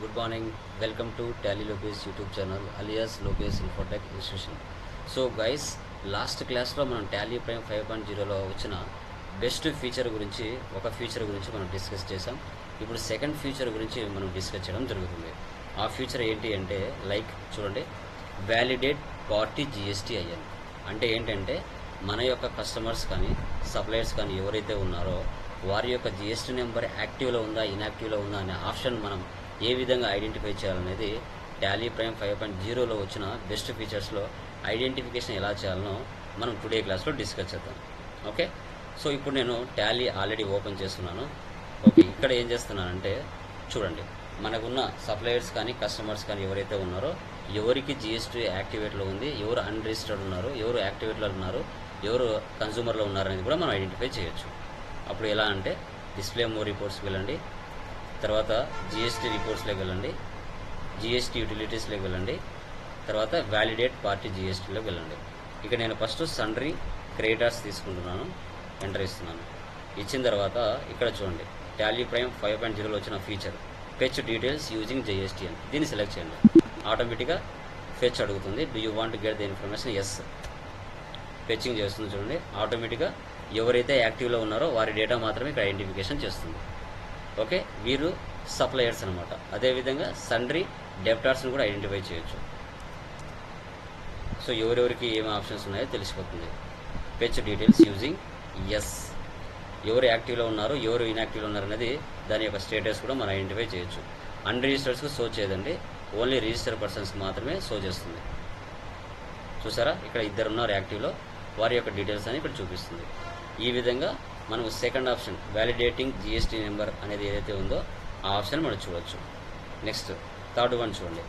Good morning welcome to Tally Lopes YouTube channel alias Lopes infotech institution so guys last క్లాస్లో మనం Tally prime five point జీరోలో వచ్చిన best feature గురించి ఒక feature గురించి మనం డిస్కస్ చేసాం ఇప్పుడు సెకండ్ ఫీచర్ గురించి మనం డిస్కస్ చేయడం జరుగుతుంది. ఆ ఫీచర్ ఏంటి అంటే లైక్ చూడండి. వ్యాలిడేట్ పార్టీ జిఎస్టీ అయ్యాను అంటే ఏంటంటే మన యొక్క కస్టమర్స్ కానీ సప్లయర్స్ కానీ ఎవరైతే ఉన్నారో వారి యొక్క జిఎస్టీ నెంబర్ యాక్టివ్లో ఉందా ఇన్యాక్టివ్లో ఉందా అనే ఆప్షన్ మనం ఏ విధంగా ఐడెంటిఫై చేయాలనేది టాలీ ప్రైమ్ ఫైవ్ పాయింట్ జీరోలో వచ్చిన బెస్ట్ ఫీచర్స్లో ఐడెంటిఫికేషన్ ఎలా చేయాలనో మనం టుడే క్లాస్లో డిస్కస్ చేద్దాం. ఓకే సో ఇప్పుడు నేను టాలీ ఆల్రెడీ ఓపెన్ చేస్తున్నాను. ఓకే ఇక్కడ ఏం చేస్తున్నానంటే చూడండి మనకున్న సప్లయర్స్ కానీ కస్టమర్స్ కానీ ఎవరైతే ఉన్నారో ఎవరికి జిఎస్టీ యాక్టివేట్లో ఉంది ఎవరు అన్రిజిస్టర్డ్ ఉన్నారు ఎవరు యాక్టివేట్లో ఉన్నారు ఎవరు కన్జ్యూమర్లో ఉన్నారు అనేది కూడా మనం ఐడెంటిఫై చేయొచ్చు. అప్పుడు ఎలా అంటే డిస్ప్లే మోర్ రిపోర్ట్స్కి వెళ్ళండి. తర్వాత జిఎస్టీ రిపోర్ట్స్లోకి వెళ్ళండి. జిఎస్టీ యూటిలిటీస్లోకి వెళ్ళండి. తర్వాత వ్యాలిడేట్ పార్టీ జిఎస్టీలోకి వెళ్ళండి. ఇక నేను ఫస్ట్ సండ్రీ క్రెడిటర్స్ తీసుకుంటున్నాను. ఎంటర్ ఇస్తున్నాను ఇచ్చిన తర్వాత ఇక్కడ చూడండి. టాలీ ప్రైమ్ ఫైవ్ పాయింట్ జీరోలో వచ్చిన feature fetch details using GST అని. దీన్ని సెలెక్ట్ చేయండి. ఆటోమేటిక్గా ఫెచ్ అడుగుతుంది. Do you want get the information yes fetching చేస్తుంది చూడండి. ఆటోమేటిక్గా ఎవరైతే యాక్టివ్లో ఉన్నారో వారి డేటా మాత్రమే ఇక్కడ ఐడెంటిఫికేషన్ చేస్తుంది. ఓకే? వీరు సప్లయర్స్ అనమాట అదేవిధంగా సండ్రీ డెప్టార్స్ని కూడా ఐడెంటిఫై చేయొచ్చు. సో ఎవరెవరికి ఏమి ఆప్షన్స్ ఉన్నాయో తెలిసిపోతుంది. పెచ్ డీటెయిల్స్ యూజింగ్ ఎస్ ఎవరు యాక్టివ్లో ఉన్నారు ఎవరు ఇన్యాక్టివ్లో ఉన్నారు అనేది దాని యొక్క స్టేటస్ కూడా మనం ఐడెంటిఫై చేయొచ్చు. అన్రిజిస్టర్స్కి షో చేయదండి. ఓన్లీ రిజిస్టర్ పర్సన్స్కి మాత్రమే షో చేస్తుంది. చూసారా? ఇక్కడ ఇద్దరు ఉన్నారు యాక్టివ్లో. వారి యొక్క డీటెయిల్స్ అని ఇక్కడ చూపిస్తుంది. ఈ విధంగా మనం second option validating GST number అనేది ఏదైతే ఉందో ఆ ఆప్షన్ మనం చూడొచ్చు. నెక్స్ట్ థర్డ్ వన్ చూడండి.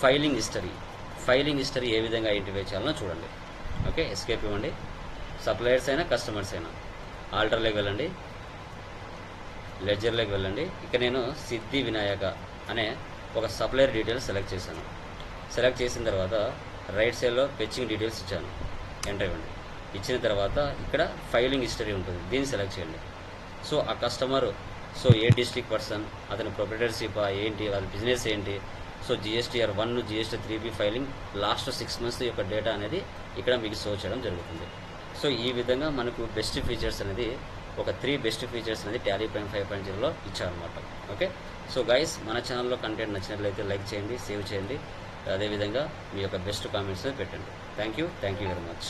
ఫైలింగ్ హిస్టరీ ఫైలింగ్ హిస్టరీ ఏ విధంగా ఐడెంటిఫై చేయాలనో చూడండి. ఓకే ఎస్కేప్ ఇవ్వండి. సప్లయర్స్ అయినా కస్టమర్స్ అయినా. ఆల్టర్లోకి వెళ్ళండి. లెడ్జర్లోకి వెళ్ళండి. ఇక నేను సిద్ధి వినాయక అనే ఒక సప్లయర్ డీటెయిల్స్ సెలెక్ట్ చేశాను. సెలెక్ట్ చేసిన తర్వాత రైట్ సైడ్లో పెచ్చింగ్ డీటెయిల్స్ ఇచ్చాను. ఎంటర్ ఇవ్వండి. ఇచ్చిన తర్వాత ఇక్కడ ఫైలింగ్ హిస్టరీ ఉంటుంది. దీన్ని సెలెక్ట్ చేయండి. సో ఆ కస్టమర్ సో ఏ డిస్ట్రిక్ట్ పర్సన్ అతని ప్రొపరేటర్షిప్ ఏంటి వాళ్ళ బిజినెస్ ఏంటి so GSTR one GST three B filing last six months యొక్క డేటా అనేది ఇక్కడ మీకు షో చేయడం జరుగుతుంది. సో ఈ విధంగా మనకు బెస్ట్ ఫీచర్స్ అనేది ఒక త్రీ బెస్ట్ ఫీచర్స్ అనేది ట్యాలీ పాయింట్ ఫైవ్ పాయింట్ జీరోలో ఇచ్చారనమాట ఓకే సో గైస్ మన ఛానల్లో కంటెంట్ నచ్చినట్లయితే లైక్ చేయండి సేవ్ చేయండి. అదేవిధంగా మీ యొక్క బెస్ట్ కామెంట్స్ పెట్టండి. Thank you thank you very much